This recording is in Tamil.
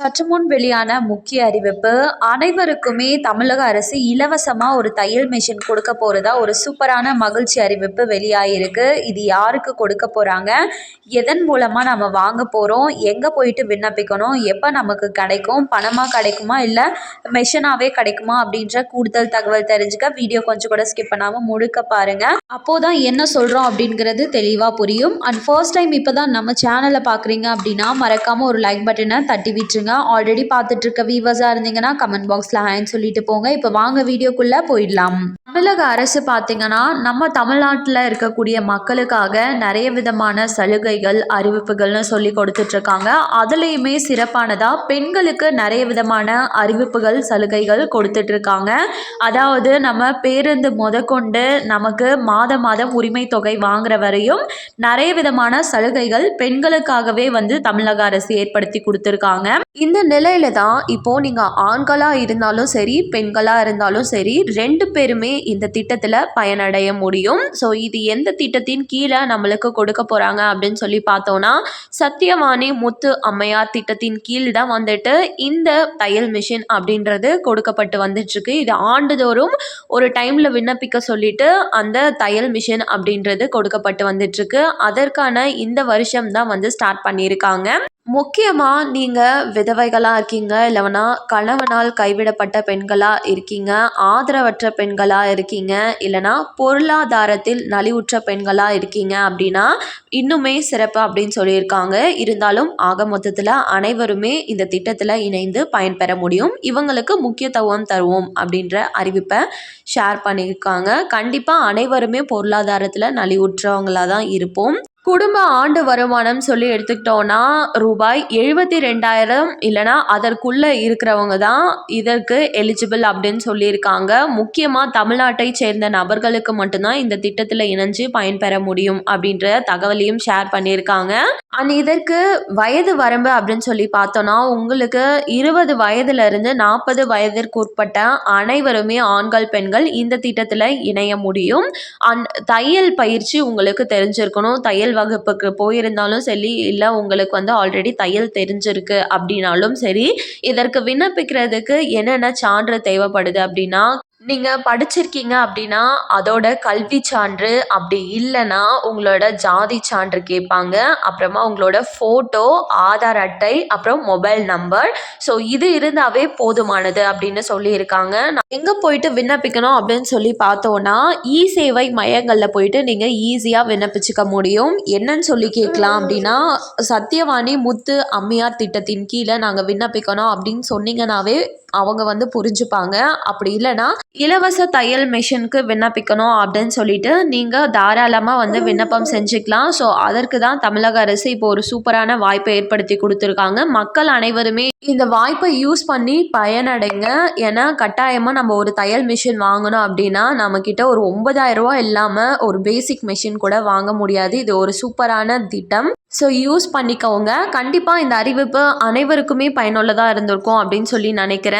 சற்று முன் வெளியான முக்கிய அறிவிப்பு அனைவருக்குமே தமிழக அரசு இலவசமாக ஒரு தையல் மிஷின் கொடுக்க போகிறதா ஒரு சூப்பரான மகிழ்ச்சி அறிவிப்பு வெளியாகிருக்கு இது யாருக்கு கொடுக்க போகிறாங்க எதன் மூலமாக நம்ம வாங்க போகிறோம் எங்கே போயிட்டு விண்ணப்பிக்கணும்? எப்போ நமக்கு கிடைக்கும்? பணமாக கிடைக்குமா? இல்லை மிஷினாகவே கிடைக்குமா? அப்படின்ற கூடுதல் தகவல் தெரிஞ்சுக்க வீடியோ கொஞ்சம் கூட ஸ்கிப் பண்ணாமல் முழுக்க பாருங்கள் அப்போது தான் என்ன சொல்கிறோம் அப்படிங்கிறது தெளிவாக புரியும். அண்ட் ஃபர்ஸ்ட் டைம் இப்போ தான் நம்ம சேனலை பார்க்குறீங்க அப்படின்னா மறக்காமல் ஒரு லைக் பட்டனை தட்டி விட்டுருங்க. ஆல்ரெடி பார்த்துட்டு இருக்க வீவர்ஸாக இருந்தீங்கன்னா கமெண்ட் பாக்ஸில் ஹேன்னு சொல்லிட்டு போங்க. இப்போ வாங்க வீடியோக்குள்ளே போயிடலாம். தமிழக அரசு பார்த்தீங்கன்னா நம்ம தமிழ்நாட்டில் இருக்கக்கூடிய மக்களுக்காக நிறைய விதமான சலுகைகள் அறிவிப்புகள்னு சொல்லி கொடுத்துட்ருக்காங்க அதுலேயுமே சிறப்பானதாக பெண்களுக்கு நிறைய விதமான அறிவிப்புகள் சலுகைகள் கொடுத்துட்ருக்காங்க அதாவது நம்ம பேருந்து முதற்கொண்டு நமக்கு மாத மாதம் உரிமை தொகை வாங்குற வரையும் நிறைய விதமான சலுகைகள் பெண்களுக்காகவே வந்து தமிழக அரசு ஏற்படுத்தி கொடுத்துருக்காங்க. இந்த நிலையில தான் இப்போது நீங்கள் ஆண்களாக இருந்தாலும் சரி பெண்களாக இருந்தாலும் சரி ரெண்டு பேருமே இந்த திட்டத்தில் பயனடைய முடியும். ஸோ இது எந்த திட்டத்தின் கீழே நம்மளுக்கு கொடுக்க போகிறாங்க அப்படின்னு சொல்லி பார்த்தோன்னா சத்தியவாணி முத்து அம்மையார் திட்டத்தின் கீழ் தான் வந்துட்டு இந்த தையல் மிஷின் அப்படின்றது கொடுக்கப்பட்டு வந்துட்டுருக்கு. இது ஆண்டுதோறும் ஒரு டைமில் விண்ணப்பிக்க சொல்லிட்டு அந்த தையல் மிஷின் அப்படின்றது கொடுக்கப்பட்டு வந்துட்டுருக்கு. அதற்கான இந்த வருஷம் தான் வந்து ஸ்டார்ட் பண்ணியிருக்காங்க. முக்கியமாக நீங்கள் விதவைகளாக இருக்கீங்க இல்லைனா கணவனால் கைவிடப்பட்ட பெண்களாக இருக்கீங்க ஆதரவற்ற பெண்களாக இருக்கீங்க இல்லைனா பொருளாதாரத்தில் நலிவுற்ற பெண்களாக இருக்கீங்க அப்படின்னா இன்னுமே சிறப்பு அப்படின்னு சொல்லியிருக்காங்க. இருந்தாலும் ஆக மொத்தத்தில் அனைவருமே இந்த திட்டத்தில் இணைந்து பயன்பெற முடியும். இவங்களுக்கு முக்கியத்துவம் தருவோம் அப்படின்ற அறிவிப்பை ஷேர் பண்ணியிருக்காங்க. கண்டிப்பாக அனைவருமே பொருளாதாரத்தில் நலிவுற்றவங்களாக தான் இருப்போம். குடும்ப ஆண்டு வருமானம் சொல்லி எடுத்துக்கிட்டோன்னா ரூபாய் எழுபத்தி ரெண்டாயிரம் இல்லைனா அதற்குள்ளே இருக்கிறவங்க தான் இதற்கு எலிஜிபிள் அப்படின்னு சொல்லியிருக்காங்க. முக்கியமாக தமிழ்நாட்டை சேர்ந்த நபர்களுக்கு மட்டும்தான் இந்த திட்டத்தில் இணைஞ்சு பயன்பெற முடியும் அப்படின்ற தகவலையும் ஷேர் பண்ணியிருக்காங்க. அண்ட் இதற்கு வயது வரம்பு அப்படின்னு சொல்லி பார்த்தோன்னா உங்களுக்கு இருபது வயதுலேருந்து நாற்பது வயதிற்கு உட்பட்ட அனைவருமே ஆண்கள் பெண்கள் இந்த திட்டத்தில் இணைய முடியும். அண்ட் தையல் பயிற்சி உங்களுக்கு தெரிஞ்சிருக்கணும். தையல் தையல் வகுப்புக்கு போயிருந்தாலும் சரி இல்லை உங்களுக்கு வந்து ஆல்ரெடி தையல் தெரிஞ்சிருக்கு அப்படின்னாலும் சரி இதற்கு விண்ணப்பிக்கிறதுக்கு என்னென்ன சான்று தேவைப்படுது அப்படின்னா நீங்கள் படிச்சிருக்கீங்க அப்படின்னா அதோட கல்வி சான்று அப்படி இல்லைன்னா உங்களோட ஜாதி சான்று கேட்பாங்க. அப்புறமா உங்களோட ஃபோட்டோ ஆதார் அட்டை அப்புறம் மொபைல் நம்பர் ஸோ இது இருந்தாவே போதுமானது அப்படின்னு சொல்லியிருக்காங்க. நான் எங்கே போயிட்டு விண்ணப்பிக்கணும் அப்படின்னு சொல்லி பார்த்தோன்னா இ சேவை மையங்களில் போயிட்டு நீங்கள் ஈஸியாக விண்ணப்பிச்சுக்க முடியும். என்னன்னு சொல்லி கேட்கலாம் அப்படின்னா சத்தியவாணி முத்து அம்மையார் திட்டத்தின் கீழே நாங்கள் விண்ணப்பிக்கணும் அப்படின்னு சொன்னீங்கன்னாவே அவங்க வந்து புரிஞ்சுப்பாங்க. அப்படி இல்லைன்னா இலவச தையல் மிஷினுக்கு விண்ணப்பிக்கணும் அப்படின்னு சொல்லிட்டு நீங்கள் தாராளமாக வந்து விண்ணப்பம் செஞ்சுக்கலாம். ஸோ அதற்கு தான் தமிழக அரசு இப்போ ஒரு சூப்பரான வாய்ப்பை ஏற்படுத்தி கொடுத்துருக்காங்க. மக்கள் அனைவருமே இந்த வாய்ப்பை யூஸ் பண்ணி பயனடைங்க. ஏன்னா கட்டாயமாக நம்ம ஒரு தையல் மிஷின் வாங்கணும் அப்படின்னா நம்மக்கிட்ட ஒரு ஒன்பதாயிரம் ரூபா இல்லாமல் ஒரு பேசிக் மிஷின் கூட வாங்க முடியாது. இது ஒரு சூப்பரான திட்டம். ஸோ யூஸ் பண்ணிக்கோங்க. கண்டிப்பாக இந்த அறிவிப்பு அனைவருக்குமே பயனுள்ளதாக இருந்திருக்கும் அப்படின்னு சொல்லி நினைக்கிறேன்.